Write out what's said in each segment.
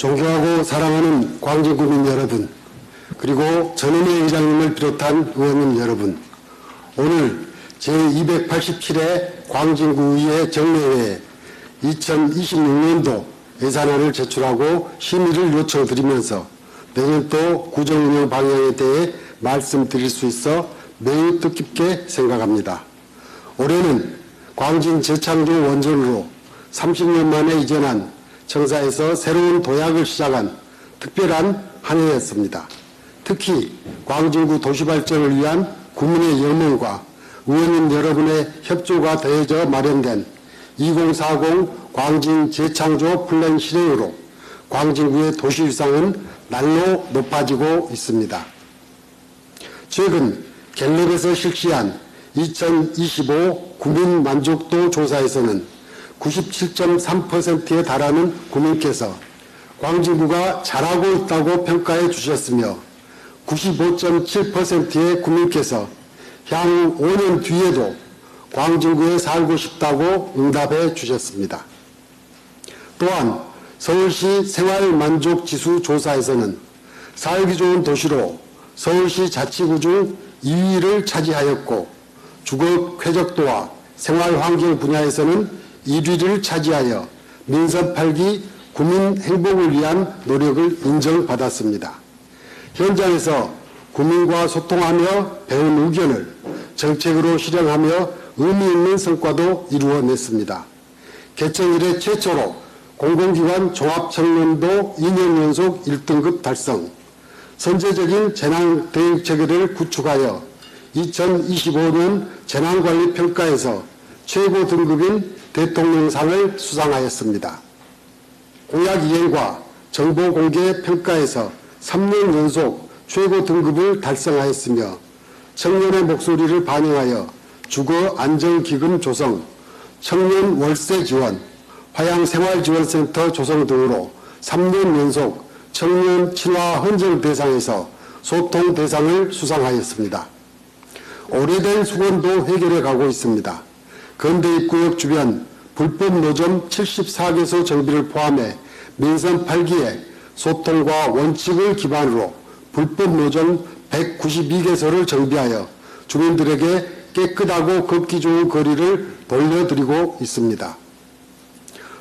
존경하고 사랑하는 광진구민 여러분, 그리고 전은혜 의장님을 비롯한 의원님 여러분, 오늘 제287회 광진구의회 정례회에 2026년도 예산안을 제출하고 심의를 요청드리면서 내년도 구정운영 방향에 대해 말씀드릴 수 있어 매우 뜻깊게 생각합니다. 올해는 광진 재창조 원전으로 30년 만에 이전한 청사에서 새로운 도약을 시작한 특별한 한 해였습니다. 특히 광진구 도시발전을 위한 국민의 영혼과 의원님 여러분의 협조가 더해져 마련된 2040 광진 재창조 플랜 실행으로 광진구의 도시 위상은 날로 높아지고 있습니다. 최근 갤럽에서 실시한 2025 국민 만족도 조사에서는 97.3%에 달하는 국민께서 광진구가 잘하고 있다고 평가해 주셨으며 95.7%의 국민께서 향후 5년 뒤에도 광진구에 살고 싶다고 응답해 주셨습니다. 또한 서울시 생활만족지수 조사에서는 살기 좋은 도시로 서울시 자치구 중 2위를 차지하였고 주거 쾌적도와 생활환경 분야에서는 1위를 차지하여 민선 8기 국민 행복을 위한 노력을 인정받았습니다. 현장에서 국민과 소통하며 배운 의견을 정책으로 실행하며 의미 있는 성과도 이루어냈습니다. 개청 이래 최초로 공공기관 종합청년도 2년 연속 1등급 달성, 선제적인 재난 대응 체계를 구축하여 2025년 재난관리 평가에서 최고 등급인 대통령상을 수상하였습니다. 공약 이행과 정보 공개 평가에서 3년 연속 최고 등급을 달성하였으며 청년의 목소리를 반영하여 주거 안정기금 조성, 청년 월세 지원, 화양생활지원센터 조성 등으로 3년 연속 청년 친화 헌정 대상에서 소통 대상을 수상하였습니다. 오래된 수건도 해결해 가고 있습니다. 건대 입구역 주변 불법 노점 74개소 정비를 포함해 민선 8기에 소통과 원칙을 기반으로 불법 노점 192개소를 정비하여 주민들에게 깨끗하고 걷기 좋은 거리를 돌려드리고 있습니다.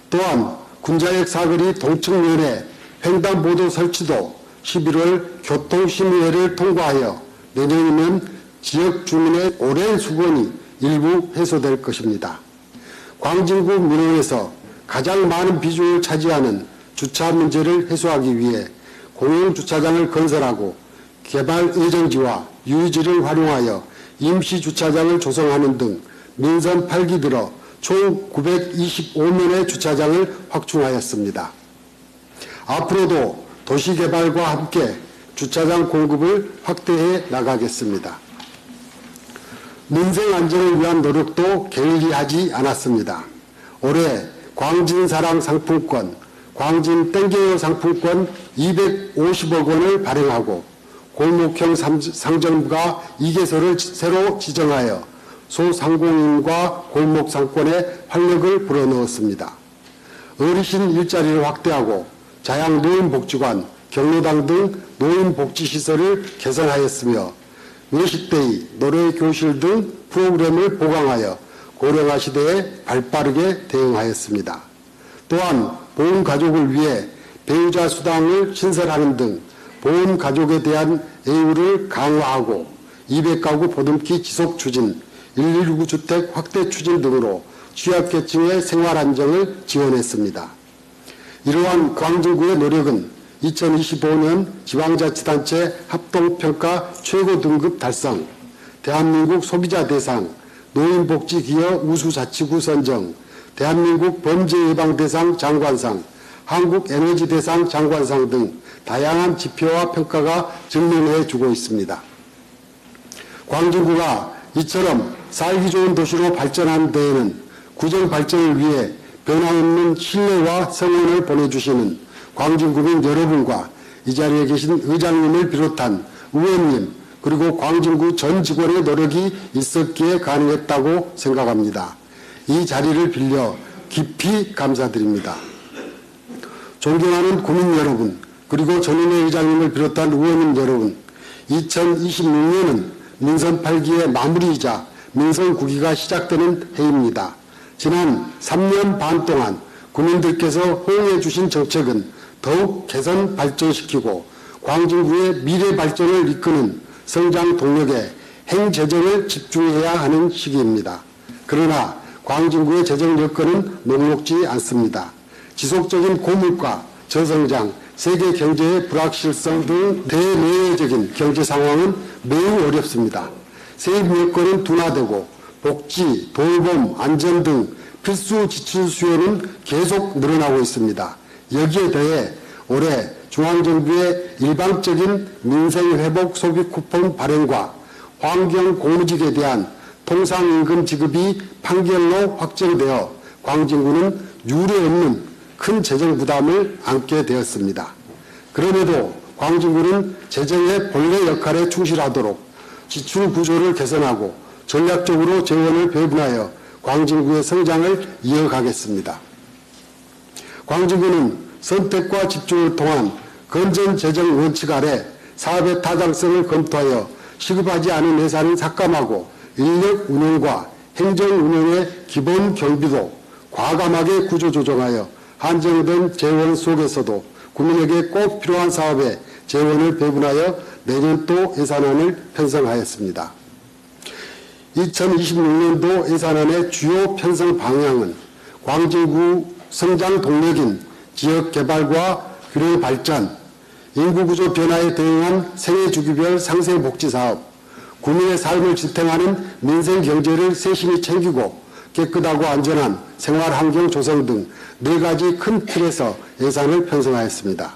또한 군자역 사거리 동측면에 횡단보도 설치도 11월 교통심의회를 통과하여 내년이면 지역 주민의 오랜 수건이 일부 해소될 것입니다. 광진구 민원에서 가장 많은 비중을 차지하는 주차 문제를 해소하기 위해 공용주차장을 건설하고 개발 예정지와 유지를 활용하여 임시주차장을 조성하는 등 민선 8기 들어 총 925면의 주차장을 확충하였습니다. 앞으로도 도시개발과 함께 주차장 공급을 확대해 나가겠습니다. 민생 안전을 위한 노력도 게을리하지 않았습니다. 올해 광진사랑 상품권, 광진 땡겨요 상품권 250억 원을 발행하고 골목형 삼- 상점가 2개소를 새로 지정하여 소상공인과 골목 상권에 활력을 불어넣었습니다. 어르신 일자리를 확대하고 자양 노인복지관, 경로당 등 노인복지시설을 개선하였으며 외식데이, 노래교실 등 프로그램을 보강하여 고령화 시대에 발빠르게 대응하였습니다. 또한 보험 가족을 위해 배우자 수당을 신설하는 등 보험 가족에 대한 애우를 강화하고 200가구 보듬기 지속 추진, 119 주택 확대 추진 등으로 취약계층의 생활 안정을 지원했습니다. 이러한 광진구의 노력은 2025년 지방자치단체 합동평가 최고 등급 달성, 대한민국 소비자 대상, 노인복지기업 우수자치구 선정, 대한민국 범죄예방대상 장관상, 한국에너지대상 장관상 등 다양한 지표와 평가가 증명해 주고 있습니다. 광진구가 이처럼 살기 좋은 도시로 발전한 데에는 구정 발전을 위해 변함없는 신뢰와 성원을 보내주시는 광진구민 여러분과 이 자리에 계신 의장님을 비롯한 의원님 그리고 광진구 전 직원의 노력이 있었기에 가능했다고 생각합니다. 이 자리를 빌려 깊이 감사드립니다. 존경하는 국민 여러분, 그리고 전인회 의장님을 비롯한 의원님 여러분, 2026년은 민선 8기의 마무리이자 민선 9기가 시작되는 해입니다. 지난 3년 반 동안 국민들께서 호응해 주신 정책은 더욱 개선 발전시키고 광진구의 미래 발전을 이끄는 성장 동력에 행재정을 집중해야 하는 시기입니다. 그러나 광진구의 재정 여건은 녹록지 않습니다. 지속적인 고물가, 저성장, 세계 경제의 불확실성 등 대내외적인 경제 상황은 매우 어렵습니다. 세입 여건은 둔화되고 복지, 돌봄, 안전 등 필수 지출 수요는 계속 늘어나고 있습니다. 여기에 더해 올해 중앙정부의 일방적인 민생회복 소비 쿠폰 발행과 환경 공무직에 대한 통상임금 지급이 판결로 확정되어 광진구는 유례 없는 큰 재정 부담을 안게 되었습니다. 그럼에도 광진구는 재정의 본래 역할에 충실하도록 지출 구조를 개선하고 전략적으로 재원을 배분하여 광진구의 성장을 이어가겠습니다. 광진구는 선택과 집중을 통한 건전 재정 원칙 아래 사업의 타당성을 검토하여 시급하지 않은 예산을 삭감하고 인력 운영과 행정 운영의 기본 경비도 과감하게 구조 조정하여 한정된 재원 속에서도 국민에게 꼭 필요한 사업에 재원을 배분하여 내년도 예산안을 편성하였습니다. 2026년도 예산안의 주요 편성 방향은 광진구 성장 동력인 지역 개발과 균형 발전, 인구 구조 변화에 대응한 생애 주기별 상세 복지 사업, 국민의 삶을 지탱하는 민생 경제를 세심히 챙기고 깨끗하고 안전한 생활 환경 조성 등 네 가지 큰 틀에서 예산을 편성하였습니다.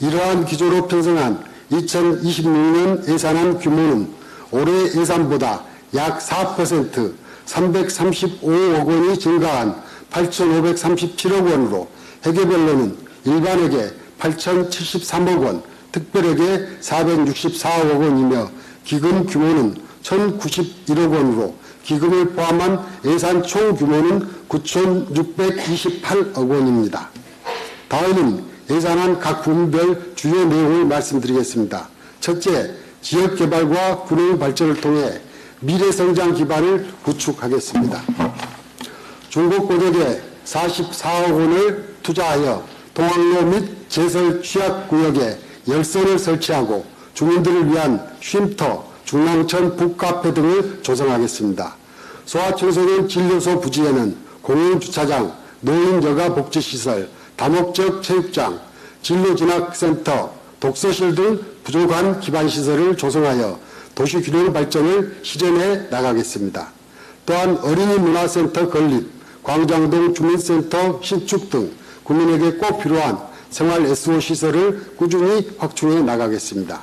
이러한 기조로 편성한 2026년 예산안 규모는 올해 예산보다 약 4% 335억 원이 증가한 8,537억 원으로 회계별로는 일반에게 8,073억 원, 특별에게 464억 원이며 기금 규모는 1,091억 원으로 기금을 포함한 예산 총 규모는 9,628억 원입니다. 다음은 예산안 각 부문별 주요 내용을 말씀드리겠습니다. 첫째, 지역 개발과 균형 발전을 통해 미래 성장 기반을 구축하겠습니다. 중국 고객에 44억 원을 투자하여 동학로 및 제설 취약 구역에 열선을 설치하고 주민들을 위한 쉼터, 중랑천 북카페 등을 조성하겠습니다. 소아청소년 진료소 부지에는 공용주차장, 노인 여가 복지시설, 다목적 체육장, 진로진학센터, 독서실 등 부족한 기반시설을 조성하여 도시균형 발전을 실현해 나가겠습니다. 또한 어린이 문화센터 건립, 광장동 주민센터 신축 등 국민에게 꼭 필요한 생활 SO 시설을 꾸준히 확충해 나가겠습니다.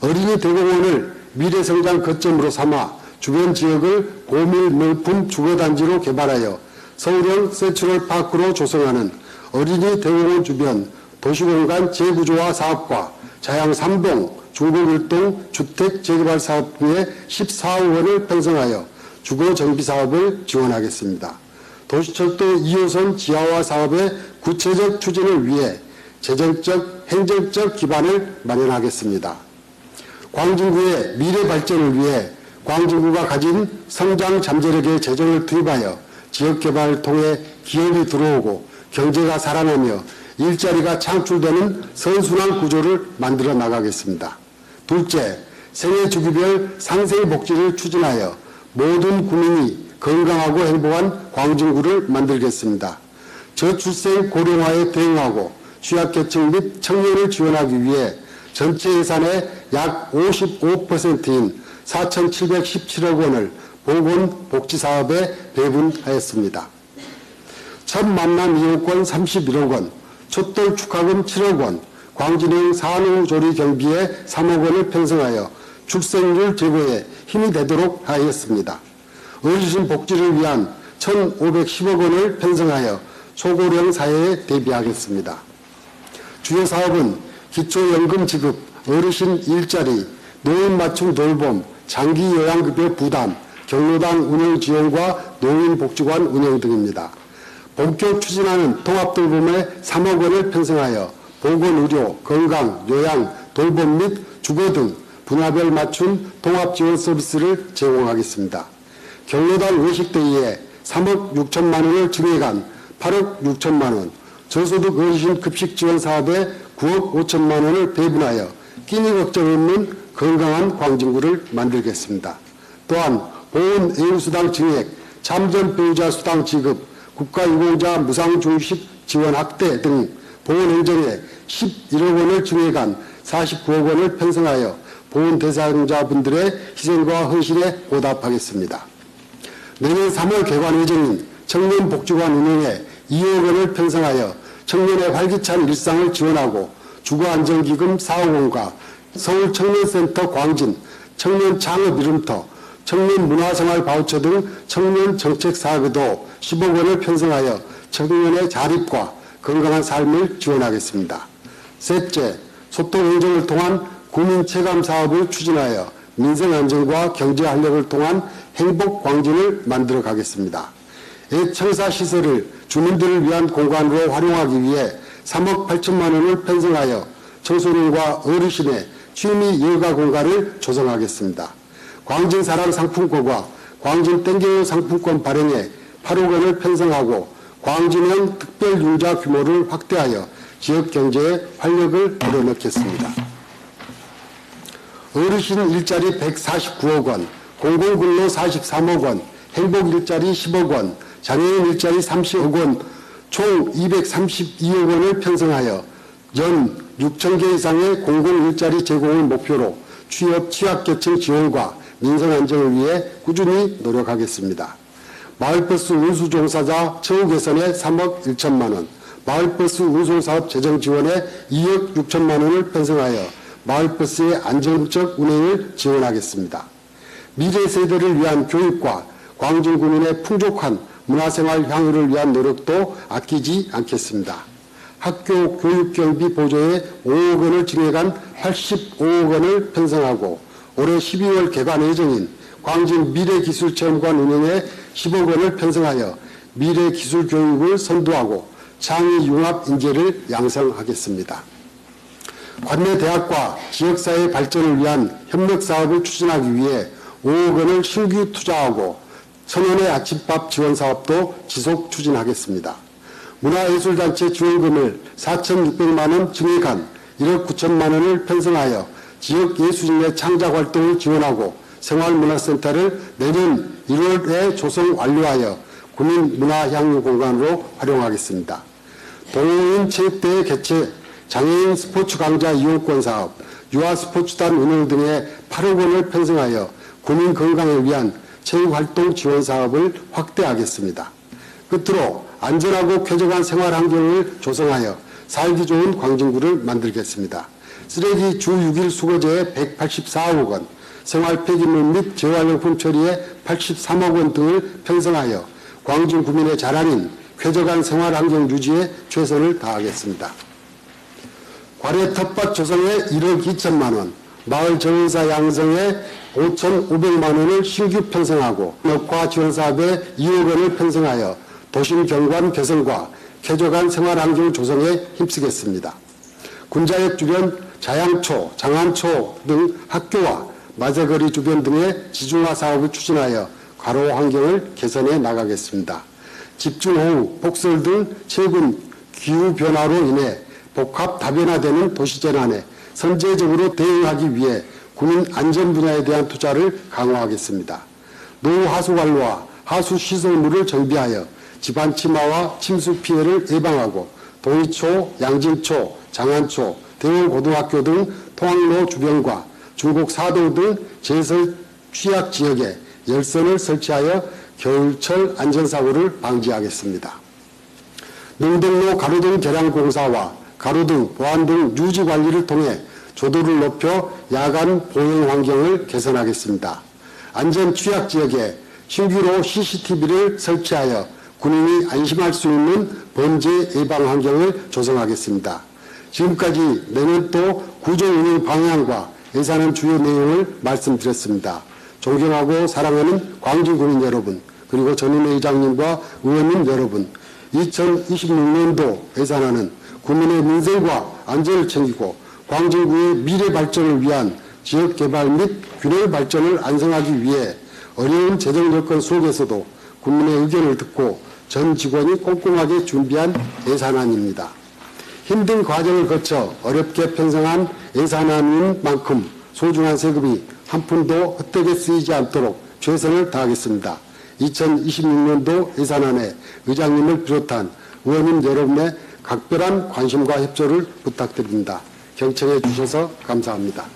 어린이 대공원을 미래성장 거점으로 삼아 주변 지역을 고밀 명품 주거단지로 개발하여 서울형 센트럴 파크로 조성하는 어린이 대공원 주변 도시공간 재구조화 사업과 자양 3동 중곡일동 주택 재개발 사업부에 14억 원을 편성하여 주거 정비 사업을 지원하겠습니다. 도시철도 2호선 지하화 사업의 구체적 추진을 위해 재정적, 행정적 기반을 마련하겠습니다. 광진구의 미래 발전을 위해 광진구가 가진 성장 잠재력의 재정을 투입하여 지역 개발을 통해 기업이 들어오고 경제가 살아나며 일자리가 창출되는 선순환 구조를 만들어 나가겠습니다. 둘째, 생애 주기별 상생 복지를 추진하여 모든 국민이 건강하고 행복한 광진구를 만들겠습니다. 저출생 고령화에 대응하고 취약계층 및 청년을 지원하기 위해 전체 예산의 약 55%인 4,717억 원을 보건복지사업에 배분하였습니다. 첫 만남 이용권 31억 원, 촛돌 축하금 7억 원, 광진행 산후조리 경비에 3억 원을 편성하여 출생률 제고에 힘이 되도록 하였습니다. 어르신 복지를 위한 1,510억 원을 편성하여 초고령 사회에 대비하겠습니다. 주요 사업은 기초연금 지급, 어르신 일자리, 노인 맞춤 돌봄, 장기 요양급여 부담, 경로당 운영 지원과 노인복지관 운영 등입니다. 본격 추진하는 통합돌봄에 3억 원을 편성하여 보건의료, 건강, 요양, 돌봄 및 주거 등 분야별 맞춘 통합지원 서비스를 제공하겠습니다. 경로당 외식대회에 3억 6천만 원을 증액한 8억 6천만 원, 저소득 어르신 급식 지원 사업에 9억 5천만 원을 배분하여 끼니 걱정 없는 건강한 광진구를 만들겠습니다. 또한 보훈 애우수당 증액, 참전 배우자 수당 지급, 국가유공자 무상중식 지원 확대 등 보훈행정에 11억 원을 증액한 49억 원을 편성하여 보훈 대상자분들의 희생과 헌신에 보답하겠습니다. 내년 3월 개관 예정인 청년복지관 운영에 2억 원을 편성하여 청년의 활기찬 일상을 지원하고 주거안정기금 4억 원과 서울 청년센터 광진, 청년 창업 이름터, 청년 문화생활 바우처 등 청년 정책 사업에도 10억 원을 편성하여 청년의 자립과 건강한 삶을 지원하겠습니다. 셋째, 소통 행정을 통한 국민 체감 사업을 추진하여 민생 안정과 경제 활력을 통한 행복 광진을 만들어 가겠습니다. 옛 청사 시설을 주민들을 위한 공간으로 활용하기 위해 3억 8천만 원을 편성하여 청소년과 어르신의 취미 여가 공간을 조성하겠습니다. 광진 사랑 상품권과 광진 땡겨요 상품권 발행에 8억 원을 편성하고 광진형 특별 융자 규모를 확대하여 지역 경제에 활력을 불어넣겠습니다. 어르신 일자리 149억 원, 공공근로 43억 원, 행복 일자리 10억 원, 장애인 일자리 30억 원, 총 232억 원을 편성하여 연 6천 개 이상의 공공 일자리 제공을 목표로 취업 취약계층 지원과 민생 안정을 위해 꾸준히 노력하겠습니다. 마을버스 운수 종사자 처우 개선에 3억 1천만 원, 마을버스 운송사업 재정 지원에 2억 6천만 원을 편성하여 마을버스의 안정적 운행을 지원하겠습니다. 미래 세대를 위한 교육과 광주군민의 풍족한 문화생활 향유를 위한 노력도 아끼지 않겠습니다. 학교 교육 경비 보조에 5억 원을 증액한 85억 원을 편성하고 올해 12월 개관 예정인 광진 미래기술체험관 운영에 10억 원을 편성하여 미래기술 교육을 선도하고 창의 융합 인재를 양성하겠습니다. 관내 대학과 지역사회 발전을 위한 협력 사업을 추진하기 위해 5억 원을 신규 투자하고 천원의 아침밥 지원 사업도 지속 추진하겠습니다. 문화예술단체 지원금을 4,600만 원 증액한 1억 9천만 원을 편성하여 지역 예술인의 창작 활동을 지원하고 생활문화센터를 내년 1월에 조성 완료하여 국민 문화 향유 공간으로 활용하겠습니다. 동호인 체육대회 개최, 장애인 스포츠 강좌 이용권 사업, 유아 스포츠단 운영 등의 8억 원을 편성하여 국민 건강을 위한 체육활동 지원 사업을 확대하겠습니다. 끝으로 안전하고 쾌적한 생활 환경을 조성하여 살기 좋은 광진구를 만들겠습니다. 쓰레기 주 6일 수거제에 184억 원, 생활 폐기물 및 재활용품 처리에 83억 원 등을 편성하여 광진 구민의 자랑인 쾌적한 생활 환경 유지에 최선을 다하겠습니다. 과례 텃밭 조성에 1억 2천만 원, 마을 정의사 양성에 5,500만 원을 신규 편성하고 녹화 지원 사업에 2억 원을 편성하여 도심 경관 개선과 쾌적한 생활 환경 조성에 힘쓰겠습니다. 군자역 주변 자양초, 장안초 등 학교와 마제거리 주변 등의 지중화 사업을 추진하여 과로 환경을 개선해 나가겠습니다. 집중호우, 폭설 등 최근 기후 변화로 인해 복합 다변화되는 도시 재난에 선제적으로 대응하기 위해 국민 안전 분야에 대한 투자를 강화하겠습니다. 노후 하수 관로와 하수 시설물을 정비하여 집안 침하와 침수 피해를 예방하고 동이초, 양진초, 장안초, 대원고등학교 등 통학로 주변과 중국 사동 등 제설 취약 지역에 열선을 설치하여 겨울철 안전사고를 방지하겠습니다. 능동로 가로등 개량 공사와 가로등, 보안 등 유지 관리를 통해 조도를 높여 야간 보행 환경을 개선하겠습니다. 안전 취약 지역에 신규로 CCTV를 설치하여 군인이 안심할 수 있는 범죄 예방 환경을 조성하겠습니다. 지금까지 내년도 구조 운영 방향과 예산안 주요 내용을 말씀드렸습니다. 존경하고 사랑하는 광주군인 여러분, 그리고 전인회 의장님과 의원님 여러분, 2026년도 예산안은 국민의 민생과 안전을 챙기고 광진구의 미래 발전을 위한 지역 개발 및 균형 발전을 안성하기 위해 어려운 재정 여건 속에서도 국민의 의견을 듣고 전 직원이 꼼꼼하게 준비한 예산안입니다. 힘든 과정을 거쳐 어렵게 편성한 예산안인 만큼 소중한 세금이 한 푼도 헛되게 쓰이지 않도록 최선을 다하겠습니다. 2026년도 예산안에 의장님을 비롯한 의원님 여러분의 각별한 관심과 협조를 부탁드립니다. 경청해 주셔서 감사합니다.